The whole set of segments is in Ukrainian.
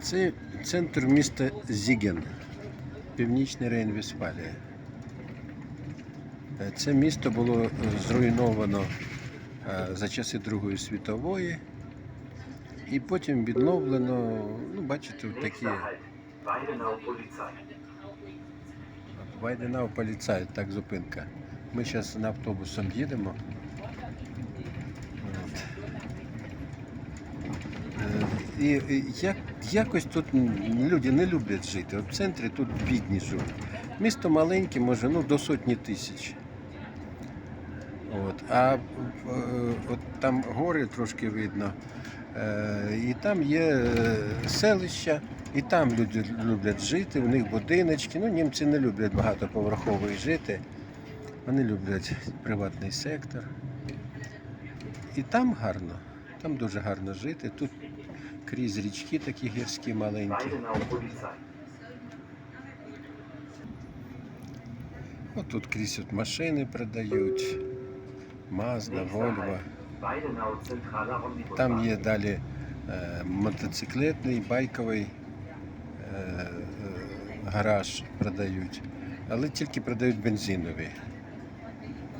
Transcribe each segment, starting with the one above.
Це центр міста Зіген, Північний Рейн-Вестфалія. Е, Це місто було е, зруйновано е, за часи Другої світової і потім відновлено, ну, бачите, такі. Вайденау поліцай, так зупинка. Ми зараз на автобусом їдемо. І як, якось тут люди не люблять жити. От в центрі тут бідні живуть. Місто маленьке, може, ну до сотні тисяч. От. А е, от там гори трошки видно. Е, І там є е, селища, і там люди люблять жити, у них будиночки. Ну, німці не люблять багатоповерхових жити. Вони люблять приватний сектор. І там гарно, там дуже гарно жити. Тут крізь річки такі гірські маленькі. От тут крізь от машини продають. Мазда. Weidenau. Там є далі е, мотоциклетний, байковий е, е, гараж продають, але тільки продають бензинові.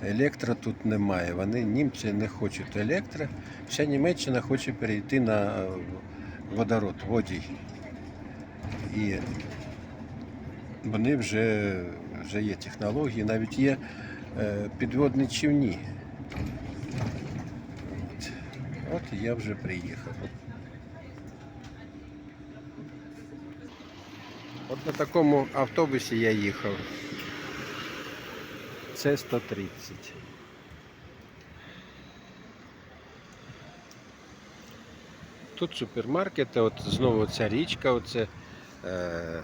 Електро тут немає. Вони німці не хочуть електро. Вся Німеччина хоче перейти на е, водород, водій. І вони вже, вже є технології, навіть є е, підводні човні. От. От я вже приїхав. От на такому автобусі я їхав. Це 130. Тут супермаркети, от знову ця річка, оце е,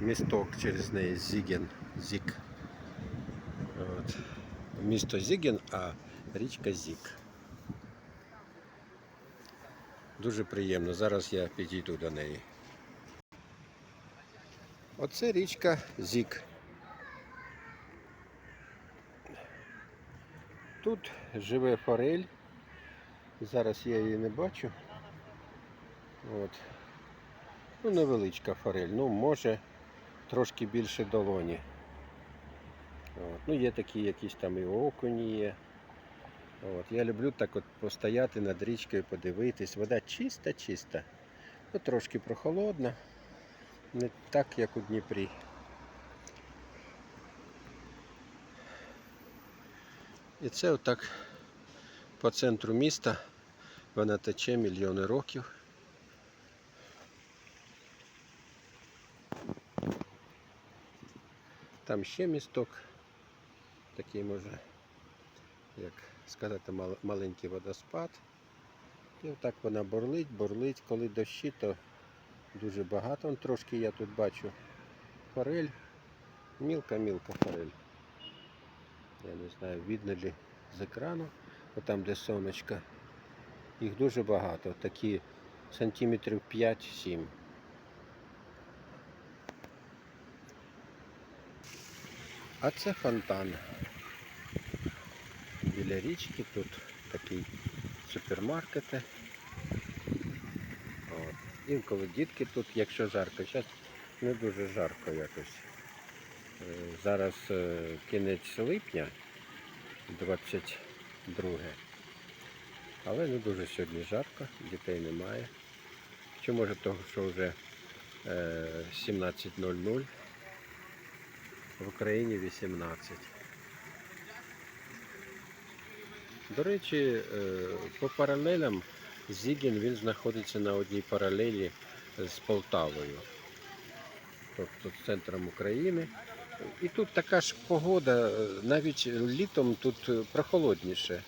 місток через неї Зіген, Зік. От. Місто Зіген, а річка Зік. Дуже приємно. Зараз я підійду до неї. Оце річка Зік. Тут живе форель. Зараз я її не бачу. От. Ну, невеличка форель. Ну, може трошки більше долоні. От. Ну, є такі якісь там і окуні є. От. Я люблю так от постояти над річкою, подивитись. Вода чиста, чиста. Ну, трошки прохолодна. Не так, як у Дніпрі. І це отак по центру міста вона тече мільйони років. Там ще місток, такий може, як сказати, маленький водоспад. І отак вона бурлить, бурлить, коли дощі, то дуже багато. Вон трошки я тут бачу форель. Мілка-мілка форель. Я не знаю, видно ли з екрану, там де сонечко. Їх дуже багато, такі сантиметрів 5-7. А це фонтан. Біля річки тут такий супермаркети. От. Інколи дітки тут, якщо жарко, зараз не дуже жарко якось. Е, Зараз е, кінець липня, 22. Але не дуже сьогодні жарко, дітей немає. Чи може того, що вже е, 17.00, в Україні 18. До речі, е, по паралелям Зігін він знаходиться на одній паралелі з Полтавою, тобто з центром України. І тут така ж погода, е, навіть літом тут прохолодніше.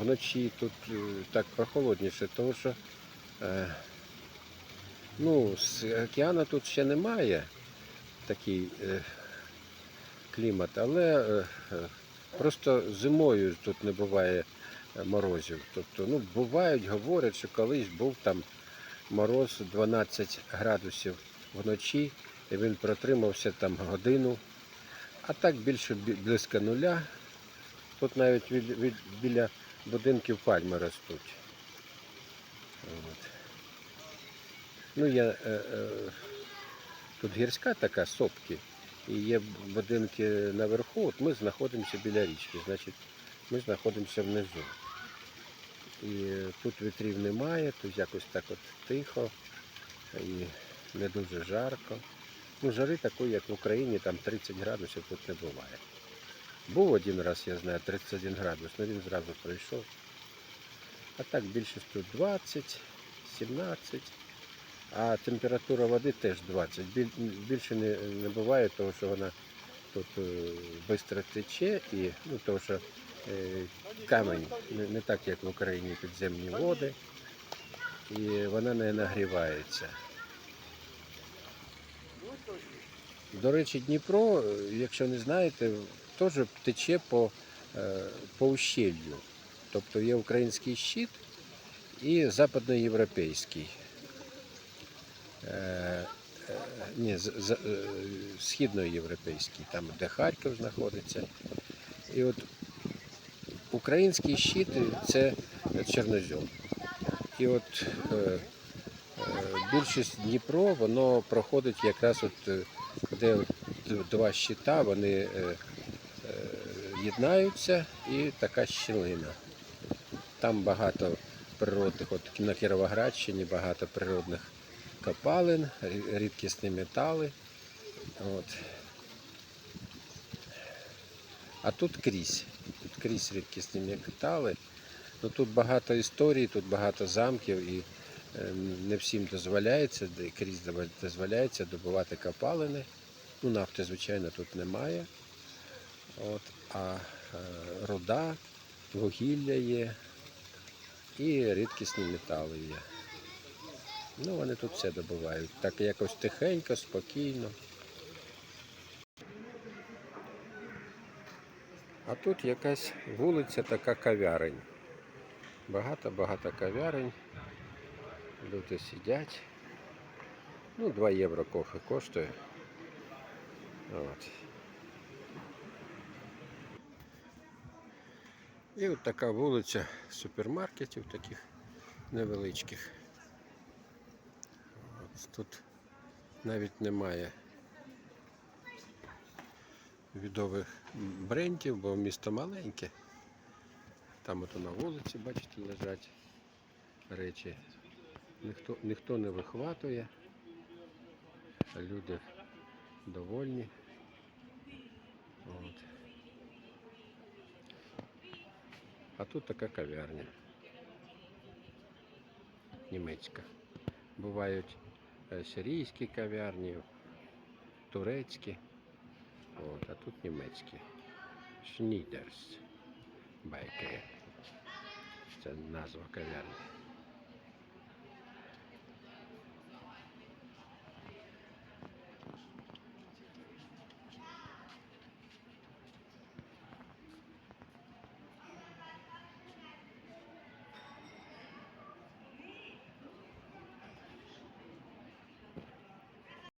Вночі тут е, так прохолодніше, тому що ну, з океану тут ще немає такий е, клімат, але е, е, просто зимою тут не буває морозів. Тобто, ну, бувають, говорять, що колись був там мороз 12 градусів вночі, і він протримався там годину. А так більше близько нуля. Тут навіть від, від, біля будинків пальми ростуть. От. Ну, я, е, е, тут гірська така, сопки, і є будинки наверху. От ми знаходимося біля річки, значить, ми знаходимося внизу. І тут вітрів немає, тут якось так от тихо і не дуже жарко. Ну, жари такої, як в Україні, там 30 градусів тут не буває. Був один раз, я знаю, 31 градус, але він зразу пройшов. А так більшість тут 20, 17, а температура води теж 20. Більше не, не буває, тому що вона тут швидко тече і ну, тому що е, камінь не, не так, як в Україні підземні води, і вона не нагрівається. До речі, Дніпро, е, якщо не знаєте, теж тече по, е, по ущелью. Тобто є український щит і западноєвропейський. Е, е, Ні, е, східноєвропейський, там де Харків знаходиться. І от український щит це чорнозем. І от більшість Дніпро, воно проходить якраз от, де два щита, вони єднаються і така щілина. Там багато природних, от на Кіровоградщині багато природних копалин, рідкісні метали. От. А тут крізь. Тут крізь рідкісні метали. Ну, тут багато історій, тут багато замків і е, не всім дозволяється, крізь дозволяється добувати копалини. Ну, нафти, звичайно, тут немає. От, а е, руда, вугілля є і рідкісні метали є. Ну, вони тут все добувають. Так якось тихенько, спокійно. А тут якась вулиця така кав'ярень. Багато-багато кав'ярень. Люди сидять. Ну, 2 євро кофе коштує. От. І от така вулиця супермаркетів таких невеличких. Тут навіть немає відових брендів, бо місто маленьке. Там ото на вулиці, бачите, лежать речі. Ніхто, ніхто не вихватує. Люди довольні. От. А тут така кав'ярня. Німецька. Бувають сирійські кав'ярні, турецькі. От, а тут німецькі. Шнідерс. байкері. Це назва кав'ярні.